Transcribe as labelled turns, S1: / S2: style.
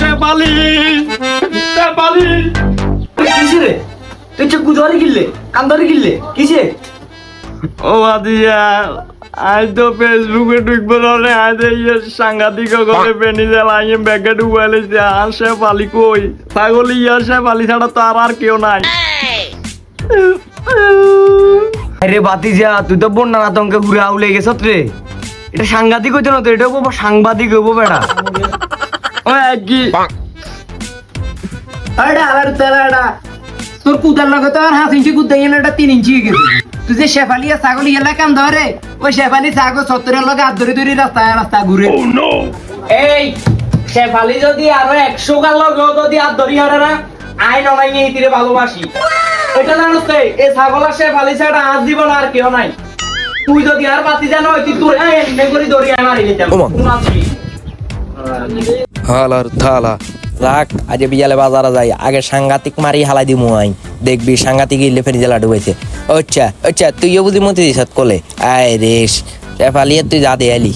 S1: শেফালি শেফালি
S2: কিসে রে? তুই চুপ ধরে গিললে কান ধরে গিললে কিসে?
S1: ও বাদিয়া আজ তো ফেসবুকে ঢুকবো রে আজ এই সাংঘাতিক করে পেনি জ্বালাই ব্যাগে ঢুকাইলেছে আর শেফালি কই? ছাগল ইয়া শেফালি ছাড়া তো আর আর কেউ নাই।
S2: আরে বাতি যা তুই তো বন্যা আতঙ্কে ঘুরে আউলে গেছ রে। এটা সাংঘাতিক হইতো না তো এটা সাংবাদিক হব বেড়া।
S1: ও কি
S3: আরে আবার তারা তোর কুদার লগে তো আর হাফ ইঞ্চি কুদ এটা তিন ইঞ্চি হয়ে গেছে। তুই যে শেফালি আর ছাগল গেলে কান ধরে? ওই শেফালি ছাগল সত্তরের লগে হাত ধরে ধরে রাস্তা রাস্তা ঘুরে। এই শেফালি যদি আরও একশো গাল লগেও যদি হাত ধরি হারে না আই নয় নিয়ে তীরে ভালোবাসি। এটা জানোস তো এই ছাগল আর শেফালি ছাড়া আজ দিব না আর কেউ নাই। তুই যদি আর পাতি জানো তুই তোর এমনি করে ধরি আমি মারি নিতাম আছিস?
S4: হালার থালা রাখ, আজ বিয়ালে বাজারে যাই, আগে সাংঘাতিক মারি হালাই দিমু আই। দেখবি সাংঘাতিক ইলে ফেরি জেলা ডুবেছে। আচ্ছা আচ্ছা তুইও বুঝি মতি দিস কলে? আয় রেস তুই যা দে আলি